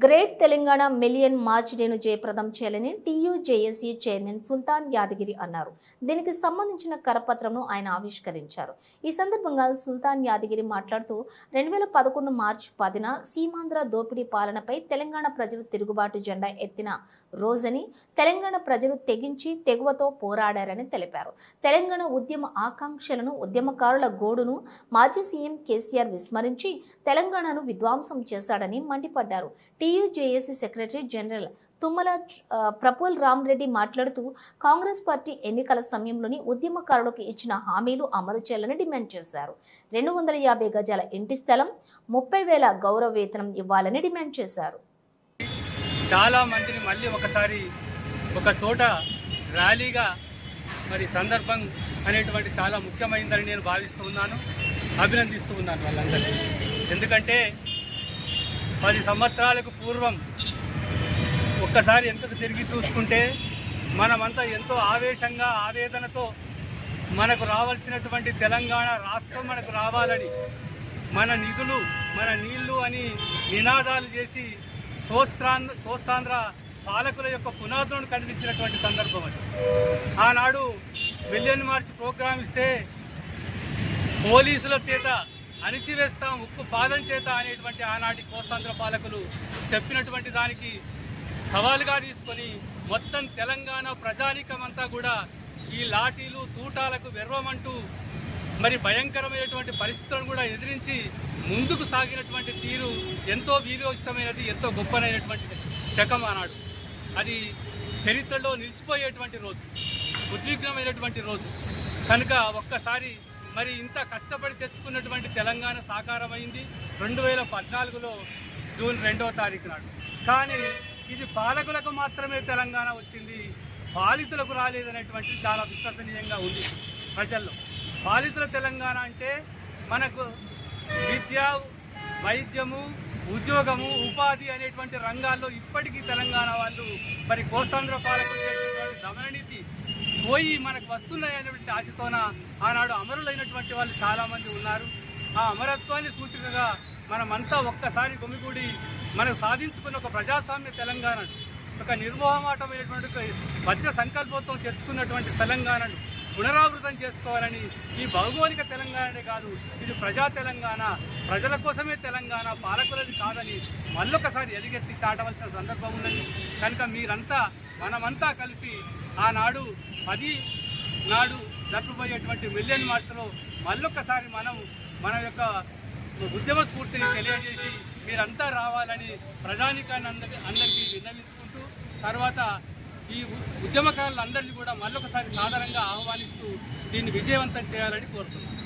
Great Telangana million march డేను జయప్రదం చేయాలని టీయూజేఎస్సీ చైర్మన్ సుల్తాన్ యాదగిరి అన్నారు. దీనికి సంబంధించిన కరపత్రంను ఆయన ఆవిష్కరించారు. ఈ సందర్భంగా సుల్తాన్ యాదగిరి మాట్లాడుతూ రెండు వేల పదకొండు మార్చి పదిన సీమాంధ్ర దోపిడీ పాలనపై తెలంగాణ ప్రజలు తిరుగుబాటు జెండా ఎత్తిన రోజని తెలంగాణ ప్రజలు తెగించి తెగువతో పోరాడారని తెలిపారు. తెలంగాణ ఉద్యమ ఆకాంక్షలను ఉద్యమకారుల గోడును మాజీ సీఎం కేసీఆర్ విస్మరించి తెలంగాణను విధ్వంసం చేశాడని మండిపడ్డారు. టీయూజేఏసీ సెక్రటరీ జనరల్ తుమ్మల ప్రపోల్ రామ్ రెడ్డి మాట్లాడుతూ కాంగ్రెస్ పార్టీ ఎన్నికల సమయంలోని ఉద్యమకారులకు ఇచ్చిన హామీలు అమలు చేయాలని డిమాండ్ చేశారు. రెండు వందల యాభై గజాల ఇంటి స్థలం ముప్పై వేల గౌరవ వేతనం ఇవ్వాలని డిమాండ్ చేశారు. చాలా మందిని మళ్ళీ ఒకసారి ఒక చోట ర్యాలీగా మరి సందర్భం అనేటువంటి చాలా ముఖ్యమైనదని నేను భావిస్తూ ఉన్నాను. అభినందిస్తూ ఉన్నాను వాళ్ళందరినీ. ఎందుకంటే పది సంవత్సరాలకు పూర్వం ఒక్కసారి ఎంతకు తిరిగి చూసుకుంటే మనమంతా ఎంతో ఆవేశంగా ఆవేదనతో మనకు రావాల్సినటువంటి తెలంగాణ రాష్ట్రం మనకు రావాలని మన నిధులు మన నీళ్ళు అని నినాదాలు చేసి కోస్తాంధ్ర కోస్తాంధ్ర పాలకుల యొక్క పునాదులను కనిపించినటువంటి సందర్భం అది. ఆనాడు మిలియన్ మార్చ్ ప్రోగ్రాం ఇస్తే పోలీసుల చేత అణిచివేస్తాం ఉక్కు పాదం చేత అనేటువంటి ఆనాటి కోస్తాంధ్ర పాలకులు చెప్పినటువంటి దానికి సవాలుగా తీసుకొని మొత్తం తెలంగాణ ప్రజానీకమంతా కూడా ఈ లాఠీలు తూటాలకు వెర్వమంటూ మరి భయంకరమైనటువంటి పరిస్థితులను కూడా ఎదిరించి ముందుకు సాగినటువంటి తీరు ఎంతో వీరోచితమైనది ఎంతో గొప్పనైనటువంటి శకం ఆనాడు. అది చరిత్రలో నిలిచిపోయేటువంటి రోజు ఉద్విగ్నమైనటువంటి రోజు. కనుక ఒక్కసారి మరి ఇంత కష్టపడి తెచ్చుకున్నటువంటి తెలంగాణ సాకారమైంది రెండు వేల పద్నాలుగులో జూన్ రెండవ తారీఖు నాడు. కానీ ఇది పాలకులకు మాత్రమే తెలంగాణ వచ్చింది పాలితులకు రాలేదనేటువంటిది చాలా విశ్వసనీయంగా ఉంది ప్రజల్లో. పాలితుల తెలంగాణ అంటే మనకు విద్య వైద్యము ఉద్యోగము ఉపాధి అనేటువంటి రంగాల్లో ఇప్పటికీ తెలంగాణ వాళ్ళు మరి కోస్తాంధ్ర పాలకులు చేసినటువంటి దమననీతి పోయి మనకు వస్తున్నాయనేటువంటి ఆశతోన ఆనాడు అమరులైనటువంటి వాళ్ళు చాలామంది ఉన్నారు. ఆ అమరత్వాన్ని సూచికగా మనమంతా ఒక్కసారి గుమిగూడి మనం సాధించుకున్న ఒక ప్రజాస్వామ్య తెలంగాణను ఒక నిర్మోహమాటమైనటువంటి మధ్య సంకల్పంతో తెచ్చుకున్నటువంటి తెలంగాణను పునరావృతం చేసుకోవాలని ఈ భౌగోళిక తెలంగాణనే కాదు ఇది ప్రజా తెలంగాణ ప్రజల కోసమే తెలంగాణ పాలకులది కాదని మళ్ళొకసారి ఎదిగెత్తి చాటవలసిన సందర్భం ఉన్నది. కనుక మీరంతా మనమంతా కలిసి ఆనాడు పది నాడు జరుపుపోయేటువంటి మిలియన్ మార్చ్లో మళ్ళొక్కసారి మనం మన యొక్క ఉద్యమ స్ఫూర్తిని తెలియజేసి మీరంతా రావాలని ప్రజానికాన్ని అందరి అందరికీ విన్నవించుకుంటూ తర్వాత ఈ ఉద్యమకారులందరినీ కూడా మళ్ళొకసారి సాధారణంగా ఆహ్వానిస్తూ దీన్ని విజయవంతం చేయాలని కోరుతున్నాను